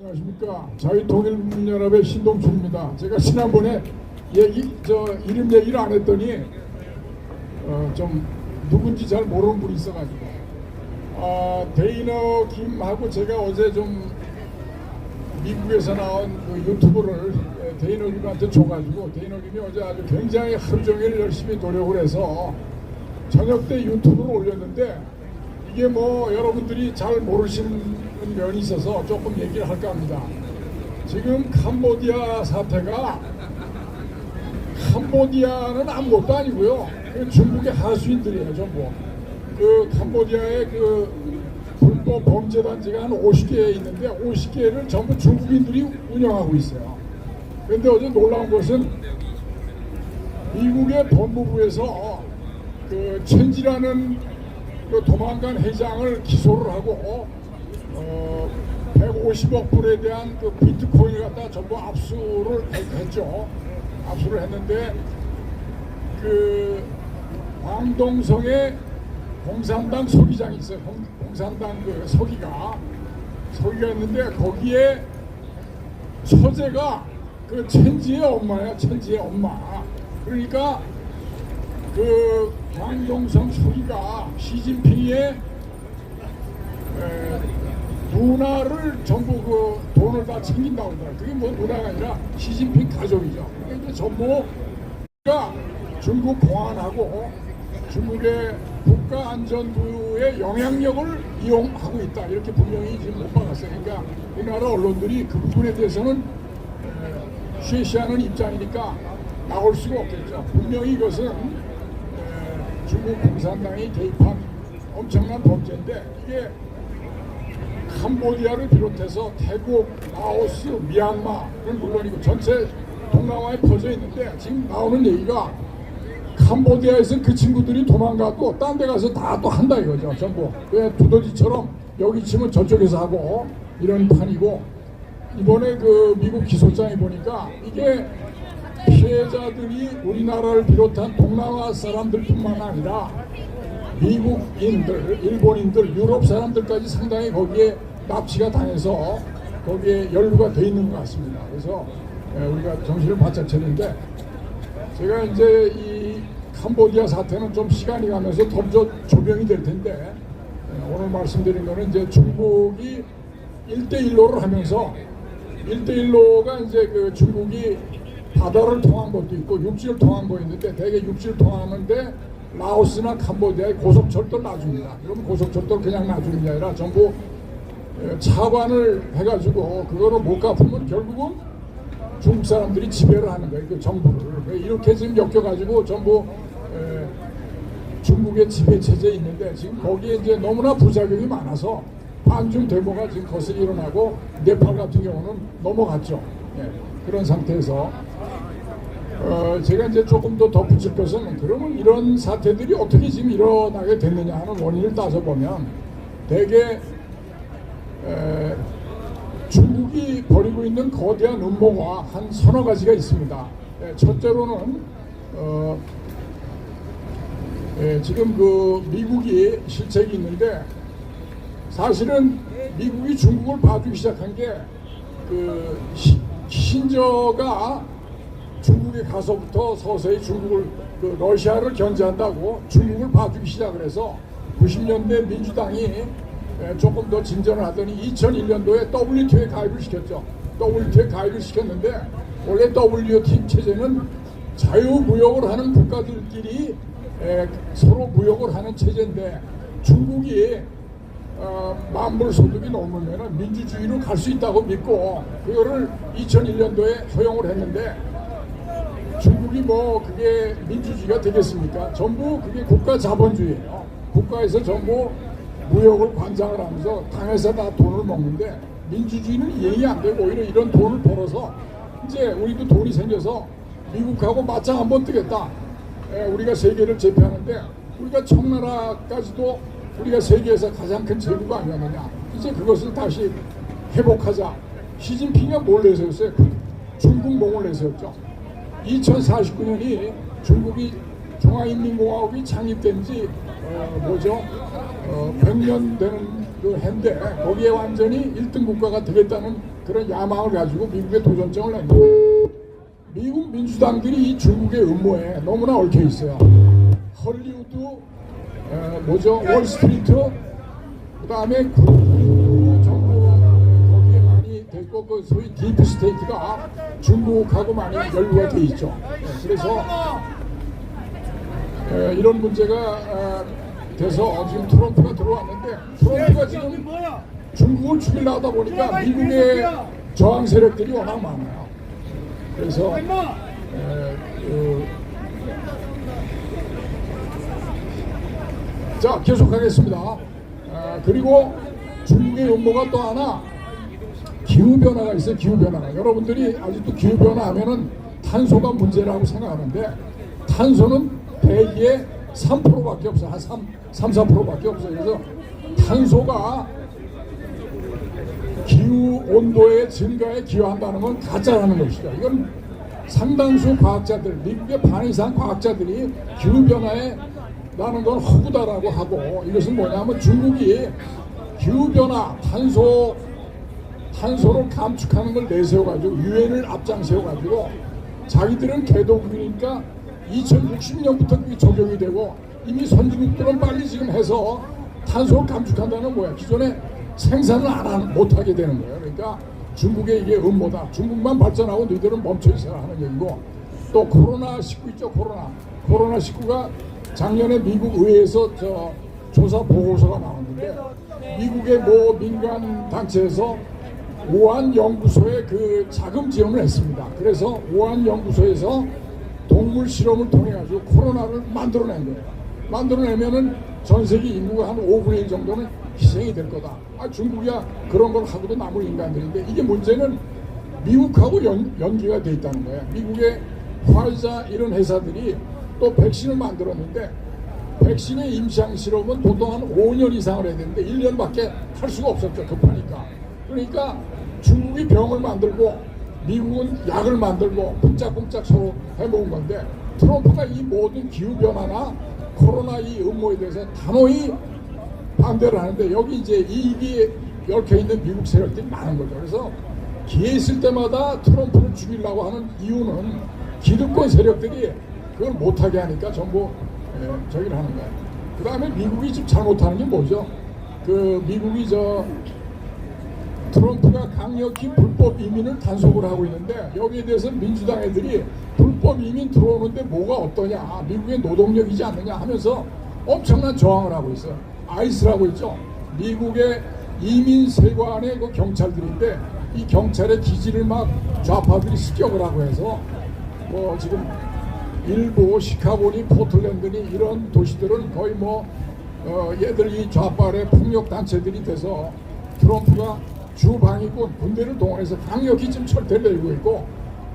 안녕하십니까. 자유통일연합의 신동준입니다. 제가 지난번에 얘기 저 이름 얘기를 안 했더니 어, 좀 누군지 잘 모르는 분이 있어가지고 아, 데이너 김하고 제가 어제 좀 미국에서 나온 그 유튜브를 에, 데이너 김한테 줘가지고 데이너 김이 어제 아주 굉장히 하루 종일 열심히 노력을 해서 저녁 때 유튜브를 올렸는데 이게 뭐 여러분들이 잘 모르시는 면이 있어서 조금 얘기를 할까 합니다. 지금 캄보디아 사태가 캄보디아는 아무것도 아니고요. 그 중국의 하수인들이에요, 전부. 그 캄보디아의 그 불법 범죄 단지가 한 50개 있는데 50개를 전부 중국인들이 운영하고 있어요. 그런데 어제 놀라운 것은 미국의 법무부에서 그 천지라는 그 도망간 회장을 기소를 하고 어 150억 불에 대한 그 비트코인을 갖다 전부 압수를 했- 했죠. 압수를 했는데 그 광동성에 공산당 서기장이 있어요. 공, 공산당 그 서기가 서기가 있는데 거기에 처제가 그 천지의 엄마야. 천지의 엄마. 그러니까 그 광동성 서기가 시진핑의 에, 누나를 전부 그 돈을 다 챙긴다고 그러더라. 그게 뭐 누나가 아니라 시진핑 가족이죠. 그러니까 전부가 중국 공안하고 중국의 국가안전부의 영향력을 이용하고 있다. 이렇게 분명히 지금 못 박았어요. 그러니까 우리나라 언론들이 그 부분에 대해서는 에, 쉐시하는 입장이니까 나올 수가 없겠죠. 분명히 이것은 에, 중국 공산당이 개입한 엄청난 범죄인데 이게 캄보디아를 비롯해서 태국, 라오스, 미얀마는 물론이고 전체 동남아에 퍼져 있는데 지금 나오는 얘기가 캄보디아에서 그 친구들이 도망가고 딴 데 가서 다 또 한다 이거죠 전부. 왜 두더지처럼 여기 치면 저쪽에서 하고 이런 판이고. 이번에 그 미국 기소장에 보니까 이게 피해자들이 우리나라를 비롯한 동남아 사람들뿐만 아니라 미국인들, 일본인들, 유럽 사람들까지 상당히 거기에 납치가 당해서 거기에 연루가 돼 있는 것 같습니다. 그래서 예, 우리가 정신을 바짝 차리는데 제가 이제 이 캄보디아 사태는 좀 시간이 가면서 더 조명이 될 텐데 예, 오늘 말씀드린 거는 이제 중국이 1대1로를 하면서 1대1로가 이제 그 중국이 바다를 통한 것도 있고 육지를 통한 거 있는데 대개 육지를 통하는데 라오스나 캄보디아에 고속철도를 놔줍니다. 그럼 고속철도를 그냥 놔주는 게 아니라 전부 에, 차관을 해가지고 그거를 못 갚으면 결국은 중국 사람들이 지배를 하는 거예요. 그 정부를 이렇게 지금 엮여가지고 전부 에, 중국의 지배 체제에 있는데 지금 거기에 이제 너무나 부작용이 많아서 반중 데모가 지금 거슬리 일어나고 네팔 같은 경우는 넘어갔죠. 예, 그런 상태에서 어, 제가 이제 조금 더 덧붙일 것은 그러면 이런 사태들이 어떻게 지금 일어나게 됐느냐 하는 원인을 따져보면 대개 에, 중국이 벌이고 있는 거대한 음모가 한 서너 가지가 있습니다. 예, 첫째로는 어, 예, 지금 그 미국이 실책이 있는데 사실은 미국이 중국을 봐주기 시작한 게 그 신저가 중국에 가서부터 서서히 중국을 그 러시아를 견제한다고 중국을 봐주기 시작을 해서 90년대 민주당이 에, 조금 더 진전을 하더니 2001년도에 WTO에 가입을 시켰죠. WTO에 가입을 시켰는데 원래 WTO 체제는 자유무역을 하는 국가들끼리 에, 서로 무역을 하는 체제인데 중국이 어, 만불 소득이 넘으면 민주주의로 갈 수 있다고 믿고 그거를 2001년도에 허용을 했는데 중국이 뭐 그게 민주주의가 되겠습니까? 전부 그게 국가 자본주의예요. 국가에서 전부 무역을 관장을 하면서 당에서 다 돈을 먹는데 민주주의는 이해이 안 되고 오히려 이런 돈을 벌어서 이제 우리도 돈이 생겨서 미국하고 맞짱 한번 뜨겠다. 예, 우리가 세계를 제패하는데 우리가 청나라까지도 우리가 세계에서 가장 큰 제국가 아니었느냐. 이제 그것을 다시 회복하자. 시진핑이 뭘 내세웠어요? 그 중국 몽을 내세웠죠. 2049년이 중국이 중화인민공화국이 창립된 지 어, 뭐죠? 어, 100년 되는 그 해인데 거기에 완전히 1등 국가가 되겠다는 그런 야망을 가지고 미국에 도전장을 낸 거예요. 미국 민주당들이 이 중국의 음모에 너무나 얽혀 있어요. 헐리우드, 어, 뭐죠? 월스트리트, 그 다음에 그 소위 딥 스테이트가 중국하고 많이 연루가 돼 있죠. 예, 그래서 에, 이런 문제가 어, 돼서 지금 트럼프가 들어왔는데 트럼프가 지금 중국을 죽이려 하다 보니까 미국의 저항 세력들이 워낙 많아요. 그래서 에, 그, 자 계속하겠습니다. 아, 그리고 중국의 음모가 또 하나 기후 변화가 있어요. 기후 변화가 여러분들이 아직도 기후 변화 하면은 탄소가 문제라고 생각하는데 탄소는 대기의 3%밖에 없어. 한 3, 3 4%밖에 없어. 그래서 탄소가 기후 온도의 증가에 기여한다는 건 가짜라는 것이죠. 이건 상당수 과학자들, 미국의 반 이상 과학자들이 기후 변화에 나는 건 허구다라고 하고 이것은 뭐냐면 중국이 기후 변화, 탄소 탄소를 감축하는 걸 내세워가지고 유엔을 앞장세워가지고 자기들은 개도국이니까 2060년부터 그게 적용이 되고 이미 선진국들은 빨리 지금 해서 탄소를 감축한다는 뭐야? 기존에 생산을 안 못하게 되는 거예요. 그러니까 중국의 이게 음모다. 중국만 발전하고 너희들은 멈춰 있어라 하는 얘기고 또 코로나 19 있죠 코로나. 코로나 19가 작년에 미국 의회에서 저 조사 보고서가 나왔는데 미국의 모 민간 단체에서 오한 연구소에 그 자금 지원을 했습니다. 그래서 오한 연구소에서 동물 실험을 통해 가지고 코로나를 만들어낸 거예요. 만들어내면은 전 세계 인구가 한 5분의 1 정도는 희생이 될 거다. 아, 중국이야 그런 걸 하고도 남을 인간들인데 이게 문제는 미국하고 연, 연계가 돼 있다는 거예요. 미국의 화이자 이런 회사들이 또 백신을 만들었는데 백신의 임상 실험은 보통 한 5년 이상을 해야 되는데 1년밖에 할 수가 없었죠. 급하니까. 그러니까 중국이 병을 만들고 미국은 약을 만들고 pun짝pun짝 서로 해먹은 건데 트럼프가 이 모든 기후변화나 코로나 이 음모에 대해서 단호히 반대를 하는데 여기 이제 이익이 얽혀 있는 미국 세력들이 많은 거죠. 그래서 기회 있을 때마다 트럼프를 죽이려고 하는 이유는 기득권 세력들이 그걸 못하게 하니까 전부 예, 저기를 하는 거예요. 그 다음에 미국이 지금 잘못하는 게 뭐죠? 그 미국이 저 트럼프가 강력히 불법 이민을 단속을 하고 있는데 여기에 대해서 민주당 애들이 불법 이민 들어오는데 뭐가 어떠냐 미국의 노동력이지 않느냐 하면서 엄청난 저항을 하고 있어요. 아이스라고 있죠. 미국의 이민 세관의 그 경찰들인데 이 경찰의 기지를 막 좌파들이 습격을 하고 해서 뭐 지금 일부 시카고니 포틀랜드니 이런 도시들은 거의 뭐 어, 얘들 이 좌빨의 폭력 단체들이 돼서 트럼프가 주 방위군 군대를 동원해서 지금 철퇴를 내고 있고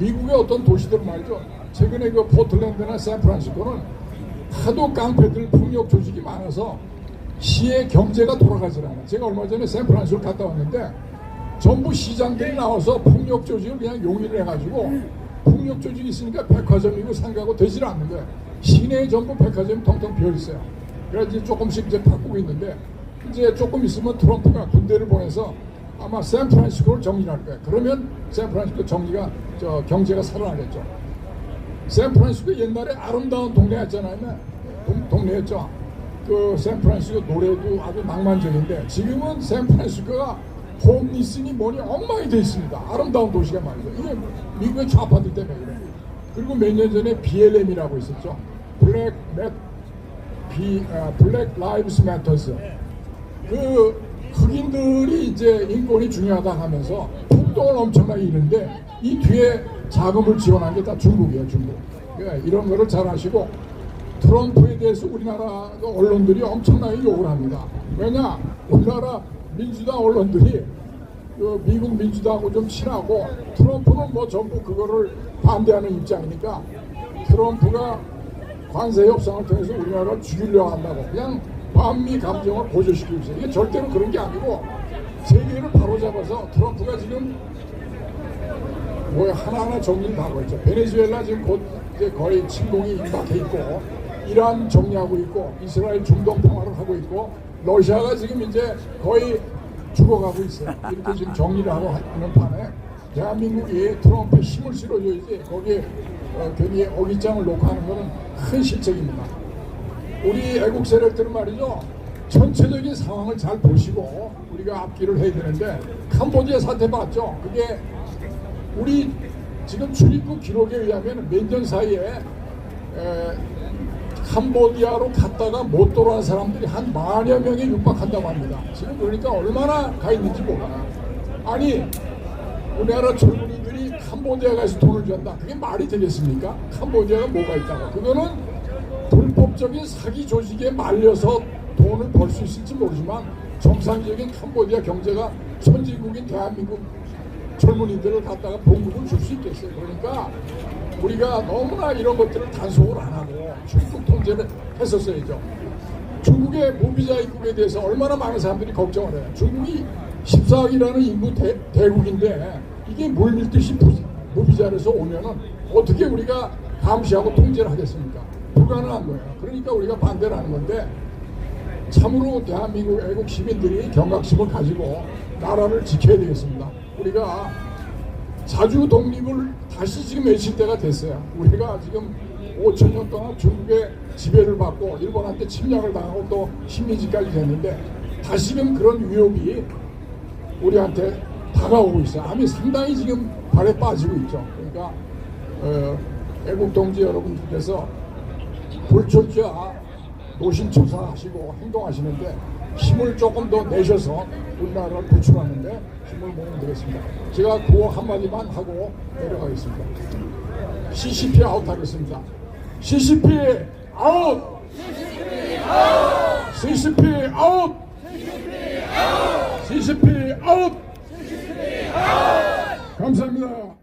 미국의 어떤 도시들 말이죠. 최근에 그 포틀랜드나 샌프란시스코는 하도 깡패들 폭력 조직이 많아서 시의 경제가 돌아가질 않아. 제가 얼마 전에 샌프란시스코 갔다 왔는데 전부 시장들이 나와서 폭력 조직을 그냥 용인을 해가지고 폭력 조직이 있으니까 백화점이고 상가고 되질 않는 거예요. 시내에 전부 백화점이 텅텅 비어 있어요. 그래서 이제 조금씩 이제 바꾸고 있는데 이제 조금 있으면 트럼프가 군대를 보내서 아마 샌프란시스코를 정리할 거예요. 그러면 샌프란시스코 정리가 저 경제가 살아나겠죠. 샌프란시스코 옛날에 아름다운 동네였잖아요. 동, 동네였죠. 그 샌프란시스코 노래도 아주 낭만적인데 지금은 샌프란시스코가 홈리슨이 뭐니 엉망이 돼 있습니다. 아름다운 도시가 말이죠. 이게 미국의 좌파들 때문에 그래. 그리고 몇 년 전에 BLM이라고 있었죠. 블랙 맷 비, 아, 블랙 라이브스 매터스. 그 흑인들이 이제 인권이 중요하다 하면서 폭동을 엄청나게 이는데 이 뒤에 자금을 지원한 게 다 중국이에요, 중국. 예, 이런 거를 잘 아시고 트럼프에 대해서 우리나라 그 언론들이 엄청나게 욕을 합니다. 왜냐? 우리나라 민주당 언론들이 그 미국 민주당하고 좀 친하고 트럼프는 뭐 전부 그거를 반대하는 입장이니까 트럼프가 관세 협상을 통해서 우리나라를 죽이려고 한다고 그냥 반미 감정을 고조시키고 있어요. 이게 절대로 그런 게 아니고 세계를 바로잡아서 트럼프가 지금 뭐 하나하나 정리를 다 하고 있죠. 베네수엘라 지금 곧 이제 거의 침공이 임박해 있고 이란 정리하고 있고 이스라엘 중동 평화를 하고 있고 러시아가 지금 이제 거의 죽어가고 있어요. 이렇게 지금 정리를 하고 하는 판에 대한민국이 트럼프에 힘을 실어줘야지 거기에 어, 괜히 어깃장을 놓고 하는 것은 큰 실책입니다. 우리 애국 세력들은 말이죠. 전체적인 상황을 잘 보시고 우리가 앞길을 해야 되는데 캄보디아 사태 봤죠. 그게 우리 지금 출입국 기록에 의하면 몇 년 사이에 에, 캄보디아로 갔다가 못 돌아온 사람들이 한 만여 명에 육박한다고 합니다. 지금 그러니까 얼마나 가 있는지 몰라요. 아니 우리나라 젊은이들이 캄보디아 가서 돈을 준다. 그게 말이 되겠습니까? 캄보디아가 뭐가 있다고? 그거는 불법적인 사기 조직에 말려서 돈을 벌 수 있을지 모르지만 정상적인 캄보디아 경제가 선진국인 대한민국 젊은이들을 갖다가 봉급을 줄 수 있겠어요. 그러니까 우리가 너무나 이런 것들을 단속을 안 하고 출국 통제를 했었어야죠. 중국의 무비자 입국에 대해서 얼마나 많은 사람들이 걱정을 해요. 중국이 14억이라는 인구 대, 대국인데 이게 물밀듯이 부- 무비자에서 오면은 어떻게 우리가 감시하고 통제를 하겠습니까? 불가능한 거예요. 그러니까 우리가 반대를 하는 건데 참으로 대한민국 애국 시민들이 경각심을 가지고 나라를 지켜야 되겠습니다. 우리가 자주 독립을 다시 지금 외칠 때가 됐어요. 우리가 지금 5천 년 동안 중국의 지배를 받고 일본한테 침략을 당하고 또 식민지까지 됐는데 다시금 그런 위협이 우리한테 다가오고 있어요. 암이 상당히 지금 발에 빠지고 있죠. 그러니까 어, 애국 동지 여러분들께서 불철주야 노신초사하시고 행동하시는데 힘을 조금 더 내셔서 우리나라를 구출하는데 힘을 모으면 되겠습니다. 제가 구호 한마디만 하고 내려가겠습니다. CCP 아웃 하겠습니다. CCP 아웃! CCP 아웃! CCP 아웃! 감사합니다.